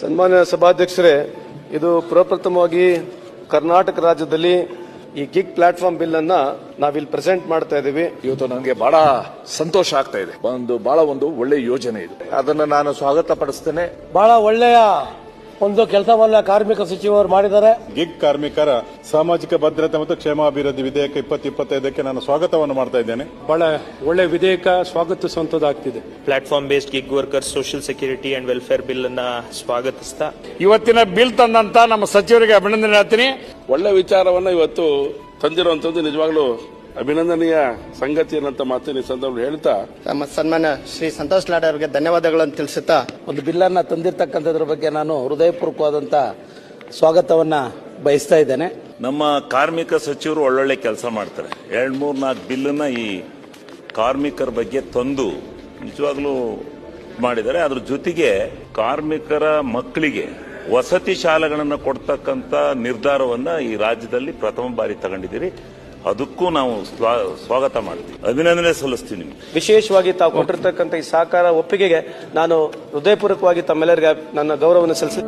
ಸನ್ಮಾನ್ಯ ಸಭಾಧ್ಯಕ್ಷರೇ ಇದು ಪ್ರಪ್ರಥಮವಾಗಿ ಕರ್ನಾಟಕ ರಾಜ್ಯದಲ್ಲಿ ಈ ಗಿಗ್ ಪ್ಲಾಟ್ಫಾರ್ಮ್ ಬಿಲ್ ಅನ್ನ ನಾವಿಲ್ಲಿ ಪ್ರೆಸೆಂಟ್ ಮಾಡ್ತಾ ಇದೀವಿ ಇವತ್ತು ನನಗೆ ಬಹಳ ಸಂತೋಷ ಆಗ್ತಾ ಇದೆ. ಒಂದು ಬಹಳ ಒಂದು ಒಳ್ಳೆ ಯೋಜನೆ ಇದೆ. ಅದನ್ನ ನಾನು ಸ್ವಾಗತ ಪಡಿಸ್ತೇನೆ. ಬಹಳ ಒಳ್ಳೆಯ ಒಂದು ಕೆಲಸವನ್ನ ಕಾರ್ಮಿಕ ಸಚಿವರು ಮಾಡಿದ್ದಾರೆ. ಗಿಗ್ ಕಾರ್ಮಿಕರ ಸಾಮಾಜಿಕ ಭದ್ರತೆ ಮತ್ತು ಕ್ಷೇಮಾಭಿವೃದ್ಧಿ ವಿಧೇಯಕ ಇಪ್ಪತ್ತು ಇಪ್ಪತ್ತೈದಕ್ಕೆ ನಾನು ಸ್ವಾಗತವನ್ನು ಮಾಡ್ತಾ ಇದ್ದೇನೆ. ಬಹಳ ಒಳ್ಳೆ ವಿಧೇಯಕ ಸ್ವಾಗತಿಸುವಂತದ್ದಾಗ್ತಿದೆ. Platform based gig workers social security and welfare bill ಅನ್ನ ಸ್ವಾಗತಿಸ್ತಾ. ಇವತ್ತಿನ ಬಿಲ್ ತಂದಂತ ನಮ್ಮ ಸಚಿವರಿಗೆ ಅಭಿನಂದನೆ ಹೇಳ್ತೀನಿ. ಒಳ್ಳೆ ವಿಚಾರವನ್ನ ಇವತ್ತು ತಂದಿರುವಂತದ್ದು ನಿಜವಾಗ್ಲೂ ಅಭಿನಂದನೀಯ ಸಂಗತಿ ಅನ್ನಂತ ಮಾತಿನ ಸಂದರ್ಭ ಹೇಳ್ತಾ ನಮ್ಮ ಸನ್ಮಾನ್ಯ ಶ್ರೀ ಸಂತೋಷ್ ಲಾಡ್ ಅವರಿಗೆ ಧನ್ಯವಾದಗಳನ್ನು ತಿಳಿಸುತ್ತಾ. ಒಂದು ಬಿಲ್ಲನ್ನ ತಂದಿರತಕ್ಕಂಥದ್ರ ಬಗ್ಗೆ ನಾನು ಹೃದಯಪೂರ್ವಕವಾದಂತ ಸ್ವಾಗತವನ್ನ ಬಯಸ್ತಾ ಇದ್ದೇನೆ. ನಮ್ಮ ಕಾರ್ಮಿಕ ಸಚಿವರು ಒಳ್ಳೊಳ್ಳೆ ಕೆಲಸ ಮಾಡ್ತಾರೆ. ಎರಡ್ ಮೂರ್ ನಾಲ್ಕು ಬಿಲ್ಲನ್ನ ಈ ಕಾರ್ಮಿಕರ ಬಗ್ಗೆ ತಂದು ನಿಜವಾಗ್ಲೂ ಮಾಡಿದ್ದಾರೆ. ಅದ್ರ ಜೊತೆಗೆ ಕಾರ್ಮಿಕರ ಮಕ್ಕಳಿಗೆ ವಸತಿ ಶಾಲೆಗಳನ್ನು ಕೊಡ್ತಕ್ಕಂಥ ನಿರ್ಧಾರವನ್ನ ಈ ರಾಜ್ಯದಲ್ಲಿ ಪ್ರಥಮ ಬಾರಿ ತಗೊಂಡಿದ್ದೀರಿ. ಅದಕ್ಕೂ ನಾವು ಸ್ವಾ- ಸ್ವಾಗತ ಮಾಡ್ತೀವಿ. ಅಭಿನಂದನೆ ಸಲ್ಲಿಸ್ತೀವಿ ನಿಮ್ಗೆ. ವಿಶೇಷವಾಗಿ ತಾವು ಕೊಟ್ಟಿರ್ತಕ್ಕಂಥ ಈ ಸಹಕಾರ ಒಪ್ಪಿಗೆಗೆ ನಾನು ಹೃದಯಪೂರ್ವಕವಾಗಿ ತಮ್ಮೆಲ್ಲರಿಗೆ ನನ್ನ ಗೌರವವನ್ನು ಸಲ್ಲಿಸಿ